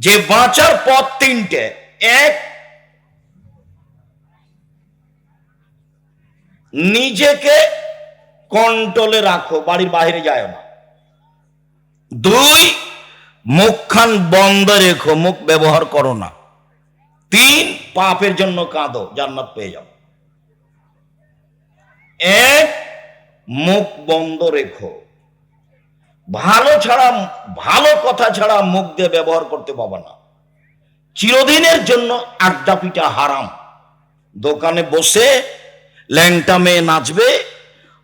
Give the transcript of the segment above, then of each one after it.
যে বাঁচার পথ তিনটে। এক, নিজেকে কন্ট্রোলে রাখো, বাড়ির বাইরে যায় না। দুই, মুখখান বন্ধ রেখো, মুখ ব্যবহার করো না। তিন, পাপের জন্য কাঁদো, জান্নাত পেয়ে যাও। এক, মুখ বন্ধ রেখো। ভালো ছাড়া, ভালো কথা ছাড়া মুখ দিয়ে ব্যবহার করতে পাবো না। চিরদিনের জন্য আড্ডা পিটা হারাম। দোকানে বসে ল্যাংটা মেয়ে নাচবে,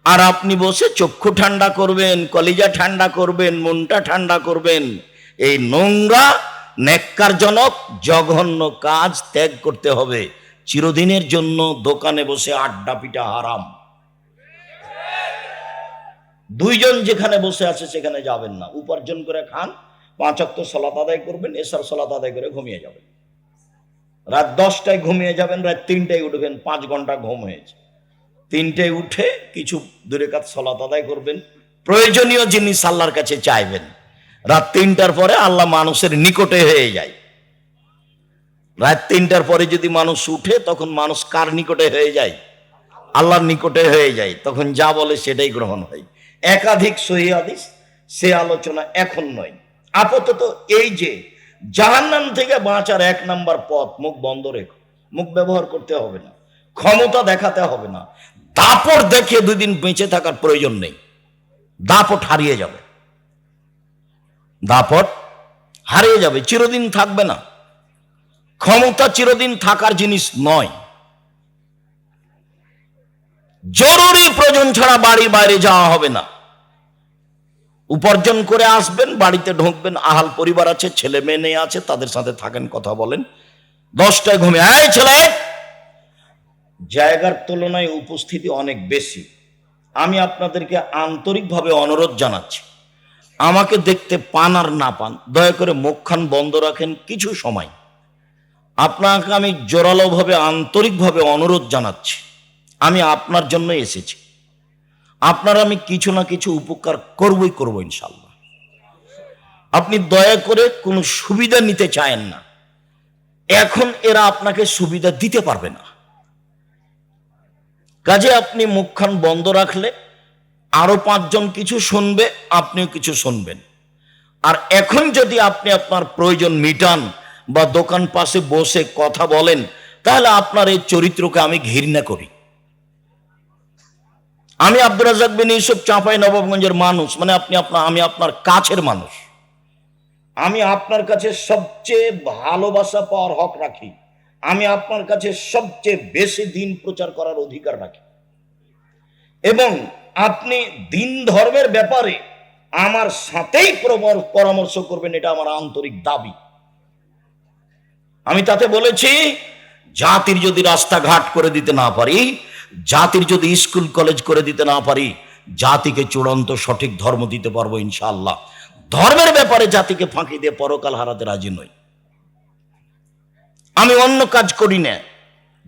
আর আপনি বসে চক্ষু ঠান্ডা করবেন, কলিজা ঠান্ডা করবেন, মনটা ঠান্ডা করবেন। এই নোংরা নেককারজনক জঘন্য কাজ ত্যাগ করতে হবে। চিরদিনের জন্য দোকানে বসে আড্ডা পিটা হারাম। দুইজন যেখানে বসে আছে সেখানে যাবেন না। উপার্জন করে খান, পাঁচ অক্ত সলাত আদায় করবেন, এসার সলাত আদায় করে ঘুমিয়ে যাবেন। রাত দশটায় ঘুমিয়ে যাবেন, রাত তিনটায় উঠবেন, পাঁচ ঘণ্টা ঘুম হয়েছে। তিনটায় উঠে কিছু দূরে কাজ সলাত আদায় করবেন। প্রয়োজনীয় জিনিস আল্লাহর কাছে চাইবেন। রাত তিনটার পরে আল্লাহ মানুষের নিকটে হয়ে যায়। রাত তিনটার পরে যদি মানুষ উঠে, তখন মানুষ কার নিকটে হয়ে যায়? আল্লাহর নিকটে হয়ে যায়। তখন যা বলে সেটাই গ্রহণ হয়। একাধিক সহি হাদিস, সে আলোচনা এখন নয়। আপাতত এই যে জাহান্নাম থেকে বাঁচার এক নাম্বার পথ, মুখ বন্ধ রেখো। মুখ ব্যবহার করতে হবে না। ক্ষমতা দেখাতে হবে না। দাপট দেখে দুই দিন বেঁচে থাকার প্রয়োজন নেই। দাপট হারিয়ে যাবে। দাপট হারিয়ে যাবে। চিরদিন থাকবে না। ক্ষমতা চিরদিন থাকার জিনিস নয়। জরুরি প্রয়োজন ছাড়া বাড়ির বাইরে যাওয়া হবে না। উপার্জন করে আসবেন, বাড়িতে ঢুকবেন, আহাল পরিবার আছে, ছেলে মেয়ে নেই আছে, তাদের সাথে থাকেন, কথা বলেন। দশটায় ঘুমে এই ছেলে, জায়গার তুলনায় উপস্থিতি অনেক বেশি। আমি আপনাদেরকে আন্তরিকভাবে অনুরোধ জানাচ্ছি। আমাকে দেখতে পান আর না পান, দয়া করে মুখখান বন্ধ রাখেন কিছু সময়। আপনাকে আমি জোরালোভাবে, আন্তরিকভাবে অনুরোধ জানাচ্ছি। আমি আপনার জন্য এসেছি। আপনার আমি কিছু না কিছু উপকার করবই করব ইনশাল্লাহ আপনি দয়া করে কোনো সুবিধা নিতে চায়েন না। এখন এরা আপনাকে সুবিধা দিতে পারবে না। কাজে আপনি মুখখান বন্ধ রাখলে আরও পাঁচজন কিছু শুনবে, আপনিও কিছু শুনবেন। আর এখন যদি আপনি আপনার প্রয়োজন মিটান বা দোকান পাশে বসে কথা বলেন, তাহলে আপনার এই চরিত্রকে আমি ঘৃণা করি। আমি আব্দুর রাজাক বিন ইউসুফ চাঁপাই নবাবগঞ্জের মানুষ মানে আপনি আপনার, আমি আপনার কাছের মানুষ। আমি আপনার কাছে সবচেয়ে ভালোবাসা পাওয়ার হক রাখি। আমি আপনার কাছে সবচেয়ে বেশি দিন প্রচার করার অধিকার রাখি। এবং আপনি দিন ধর্মের ব্যাপারে আমার সাথেই পরামর্শ করবেন, এটা আমার আন্তরিক দাবি। আমি তাতে বলেছি, জাতির যদি রাস্তাঘাট করে দিতে না পারি জাতির যদি স্কুল, কলেজ করে দিতে না পারি, জাতিকে চূড়ান্ত সঠিক ধর্ম দিতে পারব ইনশাআল্লাহ। ধর্মের ব্যাপারে জাতিকে ফাঁকি দিয়ে পরকাল হারাতে রাজি নই। আমি অন্য কাজ করি না।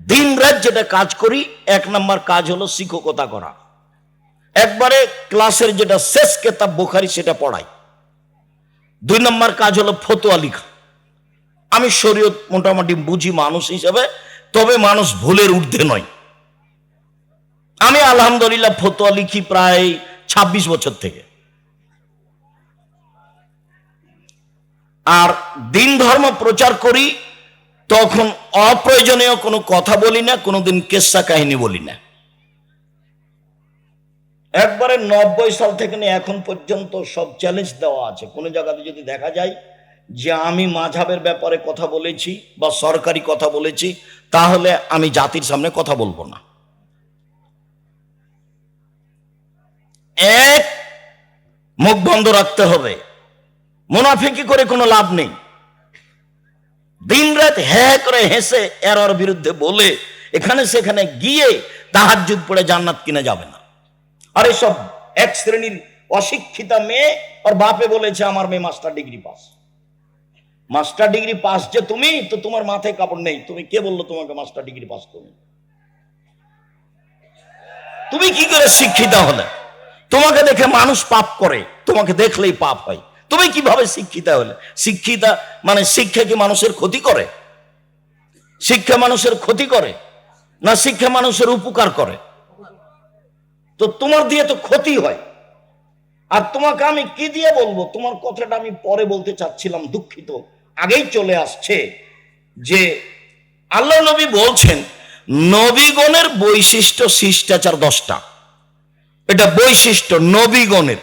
দিন রাত যেটা কাজ করি, এক নম্বর কাজ হলো শিক্ষকতা করা। একবারে ক্লাসের যেটা শেষ কেতাব বোখারি সেটা পড়াই। দুই নম্বর কাজ হলো ফতোয়া লিখা। আমি শরীয়ত মোটামুটি বুঝি মানুষ হিসেবে, তবে মানুষ ভুলের ঊর্ধ্বে নয়। আমি আলহামদুলিল্লাহ ফতোয়া লিখি প্রায় ২৬ বছর থেকে। আর দিন ধর্ম প্রচার করি, তখন অপ্রয়োজনীয় কোনো কথা বলি না, কোনোদিন কেসা কাহিনী বলি না। একবারে নব্বই সাল থেকে নিয়ে এখন পর্যন্ত সব চ্যালেঞ্জ দেওয়া আছে। কোনো জায়গাতে যদি দেখা যায় যে আমি মাঝাবের ব্যাপারে কথা বলেছি বা সরকারি কথা বলেছি, তাহলে আমি জাতির সামনে কথা বলব না। এক, মুখ বন্ধ রাখতে হবে। মুনাফিকি করে কোনো লাভ নেই। দিন রাত হ্যাঁ করে হেসে এর ওর বিরুদ্ধে বলে এখানে সেখানে গিয়ে তাহার যুগ পড়ে জান্নাত কিনে যাবে না। আর এসব এক শ্রেণির অশিক্ষিতা মেয়ে ওর বাপে বলেছে, আমার মেয়ে master degree pass master degree pass যে তুমি, তো তোমার মাথায় কাপড় নেই। তুমি কে বলল তোমাকে মাস্টার ডিগ্রি পাস তুমি তুমি কি করে শিক্ষিত হলে? তোমাকে দেখে মানুষ পাপ করে, তোমাকে দেখলেই পাপ হয়। তুমি কীভাবে শিক্ষিতা হলে? শিক্ষিতা মানে শিক্ষা কি মানুষের ক্ষতি করে? শিক্ষা মানুষের ক্ষতি করে না শিক্ষা মানুষের উপকার করে? তো তোমার দিয়ে তো ক্ষতি হয়। আর তোমাকে আমি কি দিয়ে বলব? তোমার কথাটা আমি পরে বলতে চাচ্ছিলাম, দুঃখিত। আগেই চলে আসছে যে আল্লাহ নবী বলছেন, নবীগণের বৈশিষ্ট্য শিষ্টাচার দশটা। এটা বৈশিষ্ট্য নবীগণের।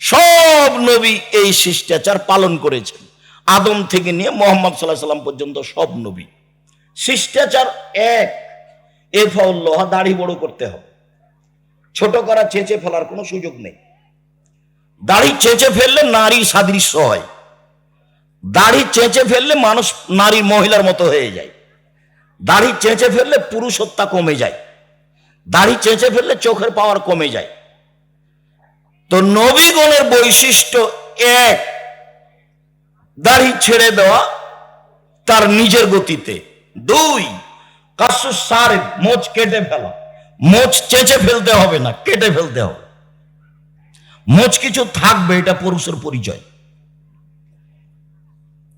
সব নবী এই শিষ্টাচার পালন করেছেন। আদম থেকে নিয়ে মোহাম্মদ সাল্লাহ সাল্লাম পর্যন্ত সব নবী। শিষ্টাচার এক। এ ফল্লোহা দাড়ি বড় করতে হবে। ছোট করা চেঁচে ফেলার কোনো সুযোগ নেই। দাড়ি চেঁচে ফেললে নারী সাদৃশ্য হয়। দাড়ি চেঁচে ফেললে মানুষ নারী মহিলার মতো হয়ে যায়। দাড়ি চেঁচে ফেললে পুরুষত্বা কমে যায়। দাড়ি চেঁচে ফেললে চোখের পাওয়ার কমে যায়। তো নবীগণের বৈশিষ্ট্য এক, দাড়ি ছেড়ে দেওয়া তার নিজের গতিতে। দুই কাশু সার মোচ কেটে ফেলা। মোচ চেঁচে ফেলতে হবে না, কেটে ফেলতে হবে। মোচ কিছু থাকবে, এটা পুরুষের পরিচয়।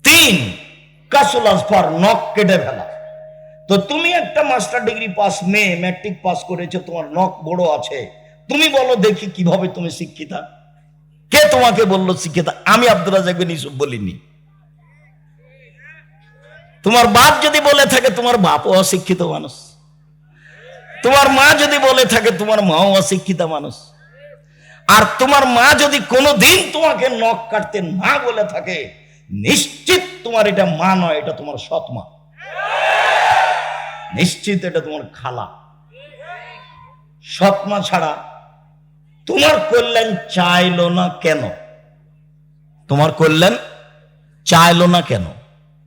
তিন, কাসুল আসফার নখ কেটে ফেলা। তো তুমি একটা মাস্টার ডিগ্রি পাস মেয়ে ম্যাট্রিক পাস করেছ, তোমার নখ বড় আছে। তুমি বলো দেখি কীভাবে তুমি শিক্ষিতা। কে তোমাকে বলল শিক্ষিতা? আমি আব্দুল রাজাক বিন ইউসুফ বলিনি। তোমার বাপ যদি বলে থাকে, তোমার বাপও অশিক্ষিত মানুষ। তোমার মা যদি বলে থাকে, তোমার মাও অশিক্ষিত মানুষ। আর তোমার মা যদি কোনো দিন তোমাকে নখ কাটতে না বলে থাকে, নিশ্চিত তোমার এটা মা নয়, এটা তোমার সৎ মা। নিশ্চিত এটা তোমার খালা। মা ছাড়া তোমার কল্যাণ চাইলো না কেন? তোমার কল্যাণ চাইলো না কেন?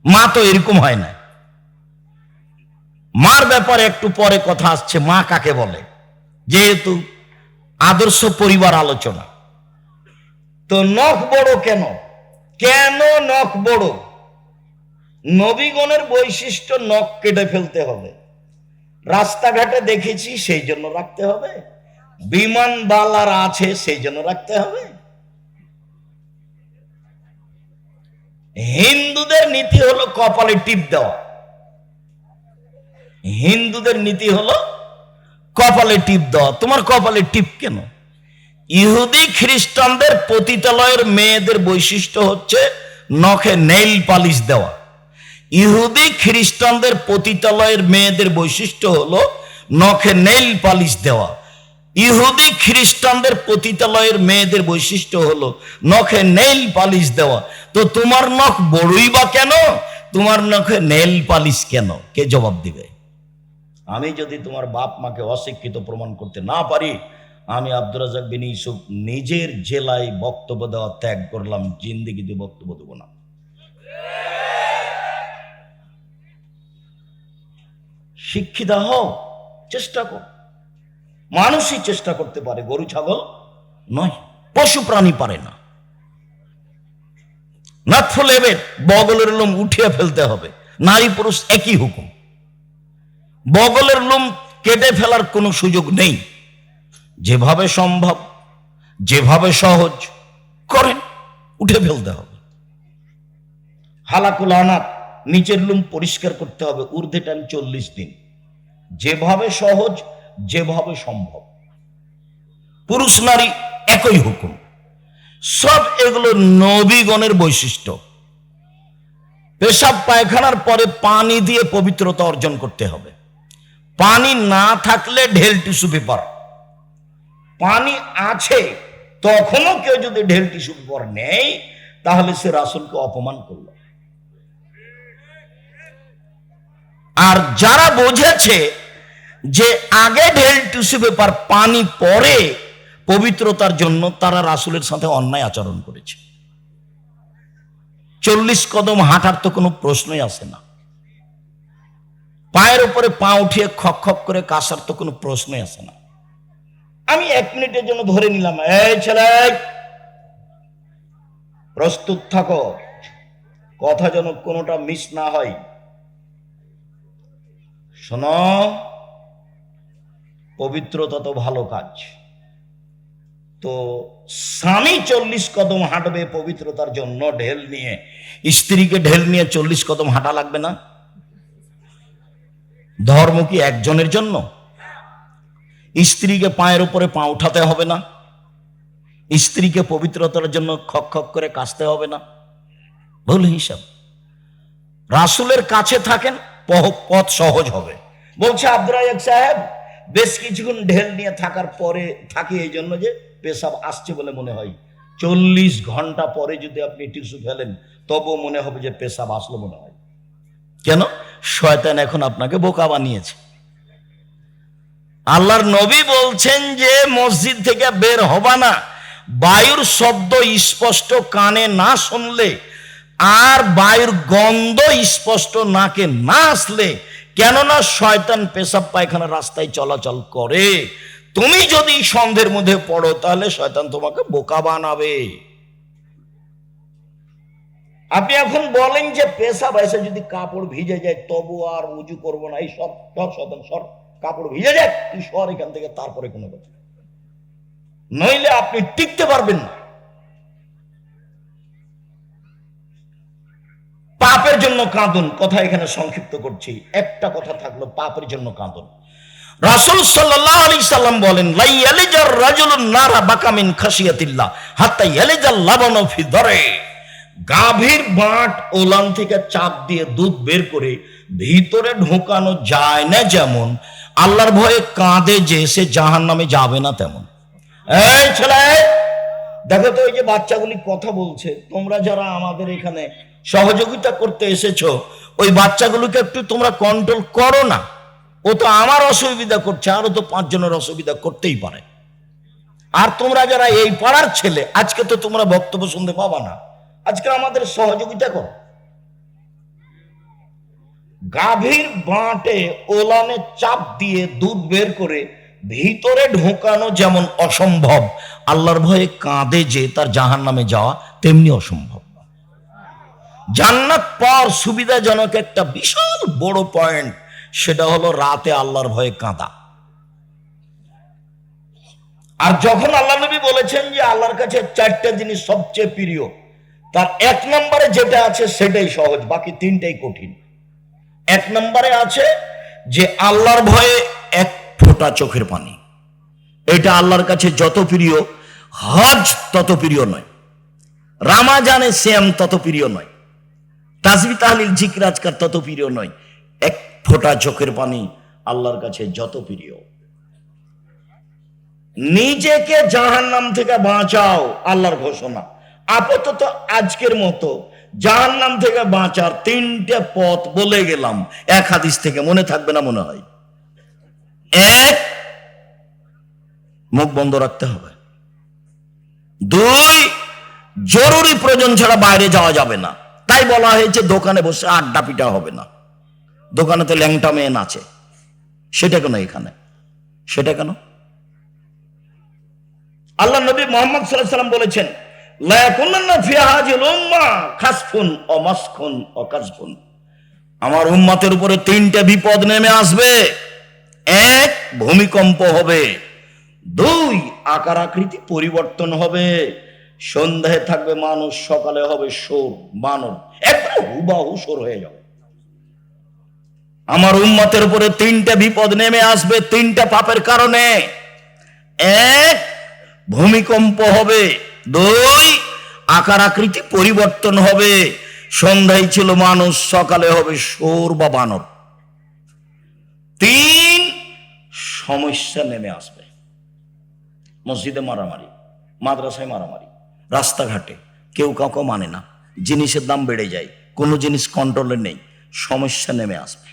মা তো এরকম হয় না। মার ব্যাপারে একটু পরে কথা আসছে, মা কাকে বলে? যেহেতু আদর্শ পরিবার আলোচনা। তো নখ বড় কেন? কেন নখ বড়? নবীগণের বৈশিষ্ট্য নখ কেটে ফেলতে হবে। রাস্তাঘাটে দেখেছি, সেই জন্য রাখতে হবে। বিমান বালার আছে, সেই জন্য রাখতে হবে। হিন্দুদের নীতি হলো কপালে টিপ দেওয়া। হিন্দুদের নীতি হলো কপালে টিপ দেওয়া। তোমার কপালে টিপ কেন? ইহুদি খ্রিস্টানদের পতিতালয়ের মেয়েদের বৈশিষ্ট্য হচ্ছে নখে নেইল পালিশ দেওয়া। ইহুদি খ্রিস্টানদের পতিতালয়ের মেয়েদের বৈশিষ্ট্য হলো নখে নেইল পালিশ দেওয়া। ইহুদি খ্রিস্টানদের পতিতালয়ের মেয়েদের বৈশিষ্ট্য হলো নখে নেইল পালিশ দেওয়া। তো তোমার নখ বড়ই বা কেন? তোমার নখে নেইল পালিশ কেন? কে জবাব দিবে? আমি যদি তোমার বাপ মাকে অশিক্ষিত প্রমাণ করতে না পারি, আমি আব্দুর রাজাক বিন ইউসুফ নিজের জেলায় বক্তব্য দেওয়া ত্যাগ করলাম জিন্দিগিতে বক্তব্য দেবো না। শিক্ষিত হও, চেষ্টা কর। মানুষই চেষ্টা করতে পারে, গরু, ছাগল নয়, পশু, প্রাণী পারে না। নাথফুল বগলের লোম উঠিয়ে ফেলতে হবে, নারী পুরুষ একই হুকুম। বগলের লোম কেটে ফেলার কোনো সুযোগ নেই। যেভাবে সম্ভব, যেভাবে সহজ, করেন, উঠে ফেলতে হবে। হালাকুল আনাত নিচের লুম পরিষ্কার করতে হবে, ঊর্ধ্বে টান চল্লিশ দিন। যেভাবে সহজ, যেভাবে সম্ভব। পুরুষ নারী একই হুকুম। সব এগুলো নবীগণের বৈশিষ্ট্য। পেশাব পায়খানার পরে পানি দিয়ে পবিত্রতা অর্জন করতে হবে। পানি না থাকলে ঢেল টিস্যু পেপার। পানি আছে, তখনও কেউ যদি ঢেল টিস্যু পেপার নেয়, তাহলে সে রাসুলকে অপমান করল। আর যারা বোঝেছে যে আগে ঢেল টিস্যু পেপার পানি পরে পবিত্রতার জন্য তারা রাসুলের সাথে অন্যায় আচরণ করেছে। চল্লিশ কদম হাঁটার তো কোনো প্রশ্নই আসে না। পায়ের উপরে পা উঠিয়ে খক খক করে কাসার তো কোনো প্রশ্নই আসে না। আমি এক মিনিটের জন্য ধরে নিলাম, এই ছেলে, প্রস্তুত থাকো। কথা যেন কোনোটা মিস না হয়। শোনো পবিত্রতা তো ভালো কাজ। তো স্বামী চল্লিশ কদম হাঁটবে পবিত্রতার জন্য ঢেল নিয়ে। স্ত্রীকে ঢেল নিয়ে চল্লিশ কদম হাঁটা লাগবে না? ধর্ম কি একজনের জন্য? স্ত্রীকে পায়ের উপরে পা উঠাতে হবে না? স্ত্রীকে পবিত্রতার জন্য খক খক করে কাশতে হবে না? ভুল হিসাব। রাসুলের কাছে থাকেন পথ সহজ হবে। বলছে আব্দুর রাজাক সাহেব, বেশ কিছুক্ষণ ঢেল নিয়ে থাকার পরে থাকি এই জন্য যে পেশাব আসছে বলে মনে হয়। চল্লিশ ঘণ্টা পরে যদি আপনি টিস্যু ফেলেন, তবুও মনে হবে যে পেশাব আসলো মনে হয়। কেন? শয়তান এখন আপনাকে বোকা বানিয়েছে। আল্লাহর নবী বলছেন যে মসজিদ থেকে বের হবা না। বায়ুর শব্দ স্পষ্ট কানে না শুনলে আর বায়ুর গন্ধ স্পষ্ট নাকে না আসলে কেননা শয়তান পেশাব পায়খানা রাস্তায় চলাচল করে। তুমি যদি সন্ধ্যের মধ্যে পড়ো, তাহলে শয়তান তোমাকে বোকা বানাবে। আপনি এখন বলেন যে পেশাব এসে যদি কাপড় ভিজে যায়, তবু আর উজু করব না। এই সব সব শতান সর, কাপড় ভিজে যায়, তুই সর এখান থেকে, তারপরে কোনো কথা। নইলে আপনি টিকতে পারবেন না। জন্য কাঁদুন, কথা এখানে সংক্ষিপ্ত করছি। একটা কথা থাকল, পাপের জন্য কাঁদুন। রাসূল সাল্লাম বলেন নারা বাকামিন গাভীর বাঁট ওলান থেকে চাপ দিয়ে দুধ বের করে ভিতরে ঢোকানো যায় না যেমন, আল্লাহর ভয়ে কাঁদে যে সে জাহান নামে যাবে না তেমন। এই ছেলে দেখো তো ওই যে বাচ্চাগুলি কথা বলছে, তোমরা যারা আমাদের এখানে সহযোগিতা করতে এসেছ, ওই বাচ্চাগুলোকে একটু তোমরা কন্ট্রোল করো না। ও তো আমার অসুবিধা করছে, আরও তো পাঁচজনের অসুবিধা করতেই পারে। আর তোমরা যারা এই পাড়ার ছেলে, আজকে তো তোমরা বক্তব্য শুনতে পাবা না। আজকে আমাদের সহযোগিতা করো। গাভীর বাঁটে ওলানে চাপ দিয়ে দুধ বের করে ভিতরে ঢোকানো যেমন অসম্ভব, আল্লাহর ভয়ে কাঁদে যে তার জাহান নামে যাওয়া তেমনি অসম্ভব। জান্নাত পাওয়ার সুবিধাজনক একটা বিশাল বড় পয়েন্ট, সেটা হলো রাতে আল্লাহর ভয়ে কাঁদা। আর যখন আল্লাহ নবী বলেছেন যে আল্লাহর কাছে চারটা জিনিস সবচেয়ে প্রিয়, তার এক নম্বরে যেটা আছে সেটাই সহজ, বাকি তিনটাই কঠিন। এক নম্বরে আছে যে আল্লাহর ভয়ে এক ফোঁটা চোখের পানি। এটা আল্লাহর কাছে যত প্রিয়, হজ তত প্রিয় নয়। রামাজানে শ্যাম তত প্রিয় নয়। তাজবি তাহলিল জিকরাজকার তত প্রিয় নয়। এক ফোঁটা চোখের পানি আল্লাহর কাছে যত প্রিয়। নিজেকে জাহান্নাম থেকে বাঁচাও আল্লাহর ঘোষণা। আপাতত আজকের মতো জাহান্নাম থেকে বাঁচার তিনটে পথ বলে গেলাম। এক হাদিস থেকে মনে থাকবে না মনে হয়। এক, মুখ বন্ধ রাখতে হবে। দুই, জরুরি প্রয়োজন ছাড়া বাইরে যাওয়া যাবে না। তাই বলা হয়েছে দোকানে বসে আড্ডা পিটা হবে না। দোকানে তো ল্যাংটা মেয়ে নাচে। সেটা কেন এখানে? সেটা কেন? আল্লাহ নবী মোহাম্মদ সাল্লাম বলেছেন আমার উম্মাতের উপরে তিনটে বিপদ নেমে আসবে। এক ভূমিকম্প হবে, দুই আকার আকৃতি পরিবর্তন হবে, সন্ধ্যায় থাকবে মানুষ, সকালে হবে সোর, বানর একদম হুবাহু সোর হয়ে যাবে। আমার উম্মতের উপরে তিনটে বিপদ নেমে আসবে, তিনটা পাপের কারণে। এক ভূমিকম্প হবে, দুই আকার আকৃতি পরিবর্তন হবে, সন্ধ্যায় ছিল মানুষ, সকালে হবে সোর বা বানর। তিন সমস্যা নেমে আসবে। মসজিদে মারামারি, মাদ্রাসায় মারামারি, রাস্তাঘাটে কেউ কাউকে মানে না। জিনিসের দাম বেড়ে যায়, কোনো জিনিস কন্ট্রোলে নেই, সমস্যা নেমে আসবে।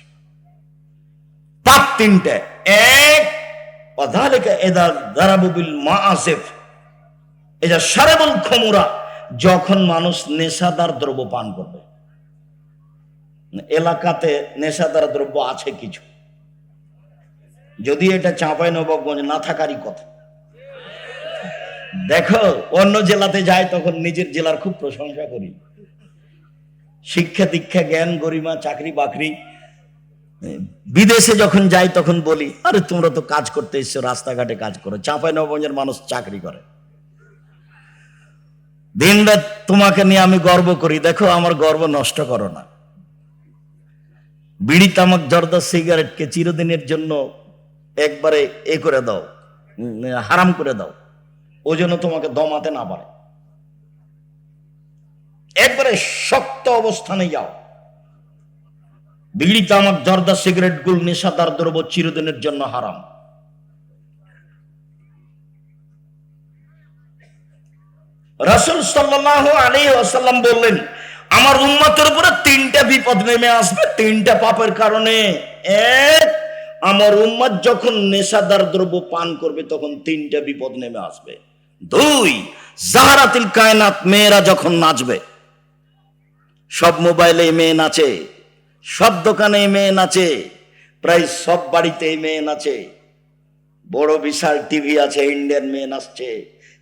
পাপ তিনটে, এক এজা সারেবুল খমুরা, যখন মানুষ নেশাদার দ্রব্য পান করবে। এলাকাতে নেশাদার দ্রব্য আছে কিছু। যদি এটা চাঁপাই নবাবগঞ্জ না থাকারই কথা। দেখো, অন্য জেলাতে যায় তখন নিজের জেলার খুব প্রশংসা করি। শিক্ষা দীক্ষা, জ্ঞান, গরিমা, চাকরি, বাকরি। বিদেশে যখন যাই তখন বলি, আরে, তোমরা তো কাজ করতে এসছো, রাস্তাঘাটে কাজ করো। চাঁপাই নবাবগঞ্জের মানুষ চাকরি করে। দিন রাত তোমাকে নিয়ে আমি গর্ব করি। দেখো, আমার গর্ব নষ্ট করো না। বিড়ি তামাক জর্দা, সিগারেটকে চিরদিনের জন্য একবারে এ করে দাও, হারাম করে দাও। ও যেন তোমাকে দমাতে না পারে। একবারে শক্ত অবস্থানে যাও। বিড়ি তামাক জর্দা সিগারেট গুল নেশাদার দ্রব্য চিরদিনের জন্য হারাম। রাসূল সাল্লাল্লাহু আলাইহি ওয়াসাল্লাম বললেন, আমার উম্মতের উপরে তিনটা বিপদ নেমে আসবে, তিনটা পাপের কারণে এক আমার উম্মত যখন নেশাদার দ্রব্য পান করবে, তখন তিনটা বিপদ নেমে আসবে। দুই, জাহারাতিল কায়নাত মেয়েরা যখন নাচবে, সব মোবাইলে মেয়ে নাচে, সব দোকানে মেয়ে নাচে, প্রায় সব বাড়িতে মেয়ে নাচে। বড় বিশাল টিভি আছে, ইন্ডিয়ান মেয়ে নাচছে,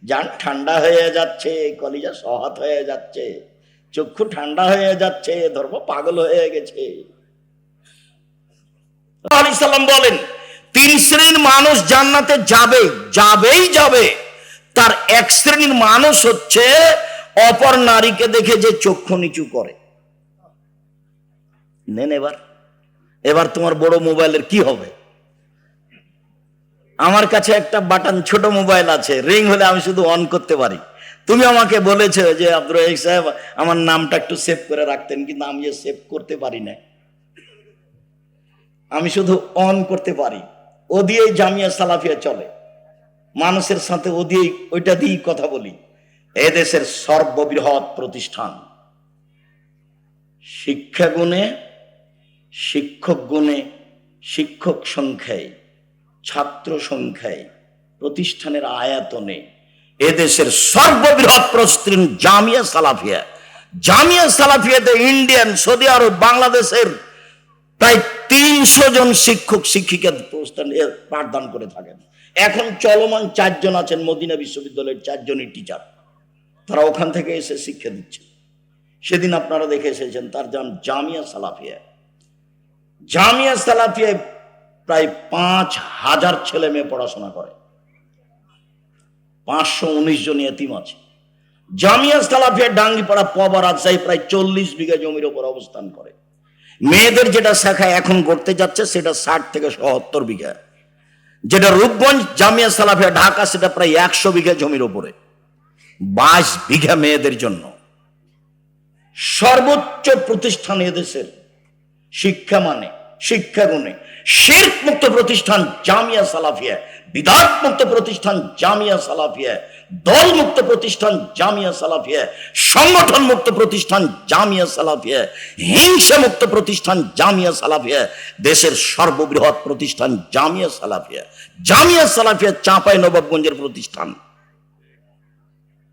যান ঠান্ডা হয়ে যাচ্ছে, কলিজা সহাত হয়ে যাচ্ছে, চক্ষু ঠান্ডা হয়ে যাচ্ছে, ধর্ম পাগল হয়ে গেছে। আলী সাল্লাম বলেন, তিন শ্রেণির মানুষ জান্নাতে যাবে, যাবেই যাবে। তার এক শ্রেণির মানুষ হচ্ছে অপর নারীকে দেখে যে চক্ষু নিচু করে। নেন এবার। এবার তোমার বড় মোবাইলের কি হবে? আমার কাছে একটা বাটন, ছোট মোবাইল আছে, রিং হলে আমি শুধু অন করতে পারি। তুমি আমাকে বলেছ যে, আব্দুর সাহেব, আমার নামটা একটু সেভ করে রাখতেন, কিন্তু আমি সেভ করতে পারি না আমি শুধু অন করতে পারি। ও দিয়েই জামিয়া সালাফিয়া চলে। মানুষের সাথে ও দিয়েই ওইটা দিয়েই কথা বলি। এদেশের সর্ববৃহৎ প্রতিষ্ঠান। শিক্ষা গুণে শিক্ষক গুণে, শিক্ষক সংখ্যায়, ছাত্র সংখ্যায়, প্রতিষ্ঠানের আয়াতনে এদেশের সর্ববৃহৎ প্রতিষ্ঠান জামিয়া সালাফিয়া। জামিয়া সালাফিয়াতে ইন্ডিয়ান সৌদি আরব বাংলাদেশের প্রায় তিনশো জন শিক্ষক শিক্ষিকা প্রস্থান পাঠদান করে থাকেন। এখন চলমান চারজন আছেন মদিনা বিশ্ববিদ্যালয়ের চারজনই টিচার তারা ওখান থেকে এসে শিক্ষা দিচ্ছে। সেদিন আপনারা দেখে এসেছেন, তার নাম জামিয়া সালাফিয়া। জামিয়া সালাফিয়ায় প্রায় পাঁচ হাজার ছেলে মেয়ে পড়াশোনা করে। পাঁচশো উনিশ জন এতিম আছে। জামিয়া সালাফিয়া ডাঙ্গিপাড়া পবা রাজশাহী প্রায় চল্লিশ বিঘা জমির ওপর অবস্থান করে। মেয়েদের যেটা শাখা এখন করতে যাচ্ছে, সেটা ষাট থেকে সত্তর বিঘা। যেটা রূপগঞ্জ জামিয়া সালাফিয়া ঢাকা, সেটা প্রায় একশো বিঘা জমির ওপরে বাইশ বিঘা মেয়েদের জন্য। সর্বোচ্চ প্রতিষ্ঠান এদেশের শিক্ষা মানে শিক্ষা গুণে। শির্ক মুক্ত প্রতিষ্ঠান জামিয়া সালাফিয়া বিদাত মুক্ত প্রতিষ্ঠান জামিয়া সালাফিয়া দল মুক্ত প্রতিষ্ঠান জামিয়া সালাফিয়া সংগঠন মুক্ত প্রতিষ্ঠান জামিয়া সালাফিয়া হিংসা মুক্ত প্রতিষ্ঠান জামিয়া সালাফিয়া, দেশের সর্ববৃহৎ প্রতিষ্ঠান জামিয়া সালাফিয়া। জামিয়া সালাফিয়া চাঁপাই নবাবগঞ্জের প্রতিষ্ঠান।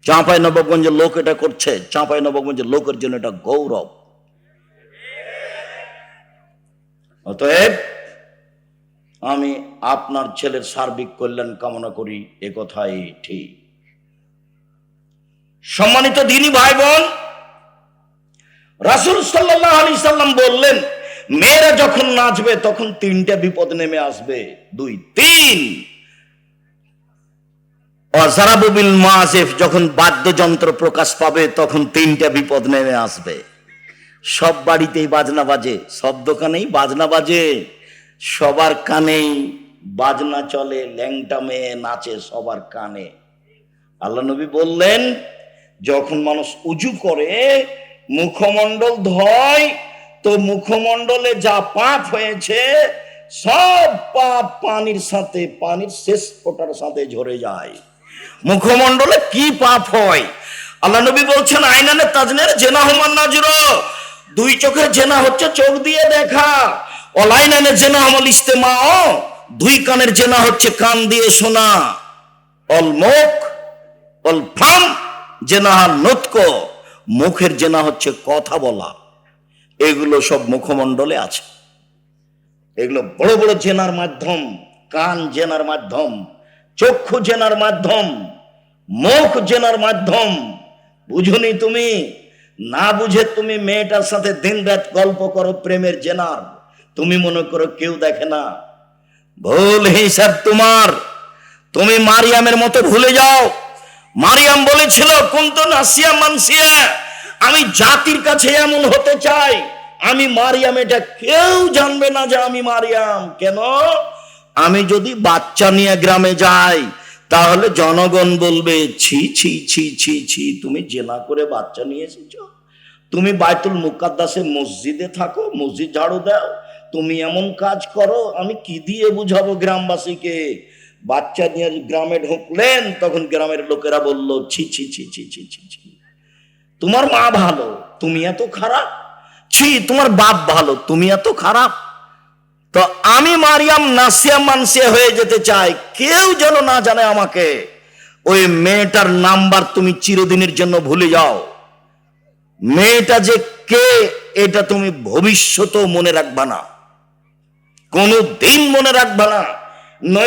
চাঁপাই নবাবগঞ্জের লোক এটা করছে, চাঁপাই নবাবগঞ্জের লোকের জন্য এটা গৌরব। অতএব আমি আপনার ছেলের সার্বিক কল্যাণ কামনা করি, এ কথাই ঠিক। সম্মানিত দিনী ভাই বোন, রাসুল সাল্লাহ আলি সাল্লাম বললেন, মেয়েরা যখন নাচবে, তখন তিনটা বিপদ নেমে আসবে। দুই, তিন। অজারাবুবিল মাসেফ যখন বাদ্যযন্ত্র প্রকাশ পাবে, তখন তিনটা বিপদ নেমে আসবে। সব বাড়িতেই বাজনা বাজে, সব দোকানেই বাজনা বাজে। সবার কানেই বাজনা চলে, ল্যাংটা মেয়ে নাচে সবার কানে। আল্লাহ নবী বললেন যখন মানুষ উজু করে, মুখমণ্ডল ধয়, তো মুখমণ্ডলে যা পাপ হয়েছে, সব পাপ পানির সাথে, পানির শেষ ফোটার সাথে ঝরে যায়। মুখমণ্ডলে কি পাপ হয়? আল্লাহ নবী বলছেন আইনানে তাজনের জেনা হুমান নাজুরো। দুই চোখের জেনা হচ্ছে চোখ দিয়ে দেখা। অলাইনানে জেনা আমল ইস্তেমা। দুই কানের জেনা হচ্ছে কান দিয়ে শোনা। অল মুখ অল ফাম জেনা নতক, মুখের জেনা হচ্ছে কথা বলা। এগুলো সব মুখমণ্ডলে আছে। এগুলো বড় বড় জেনার মাধ্যম, কান জেনার মাধ্যম, চক্ষু জেনার মাধ্যম, মুখ জেনার মাধ্যম। বুঝুনি তুমি? না বুঝে তুমি মেয়েটার সাথে দিন রাত গল্প করো প্রেমের জেনার। তুমি মনে করো কেউ দেখে না। ভুল হিসাব তোমার। তুমি মারিয়ামের মতো ভুলে যাও। মারিয়াম বলেছিল, কুন্ত নাসিয়া মানসিয়া, আমি জাতির কাছে এমন হতে চাই। আমি মারিয়াম, এটা কেউ জানবে না যে আমি মারিয়াম। কেন? আমি যদি বাচ্চা নিয়ে গ্রামে যাই, তাহলে জনগণ বলবে, ছি ছি ছি ছি ছি, তুমি জেনা করে বাচ্চা নিয়ে এসেছ। তুমি বাইতুল মুকাদ্দাসে মসজিদে থাকো, মসজিদ ঝাড়ু দাও। তুমি এমন কাজ করো, আমি কি দিয়ে বুঝাবো গ্রামবাসীকে? বাচ্চা নিয়ে গ্রামে ঢুকলেন, তখন গ্রামের লোকেরা বলল, ছি ছি ছি ছি ছি ছি ছি। তোমার মা ভালো, তুমি এত খারাপ? ছি, তোমার বাপ ভালো, তুমি এত খারাপ? তো আমি মারিয়াম নাসিয়া মানসিয়া হয়ে যেতে চাই, কেউ যেন না জানে আমাকে। ওই মেয়েটার নাম্বার তুমি চিরদিনের জন্য ভুলে যাও। মেয়েটা যে কে, এটা তুমি ভবিষ্যতেও মনে রাখবা না। কোনো দিন মনে রাখবা না।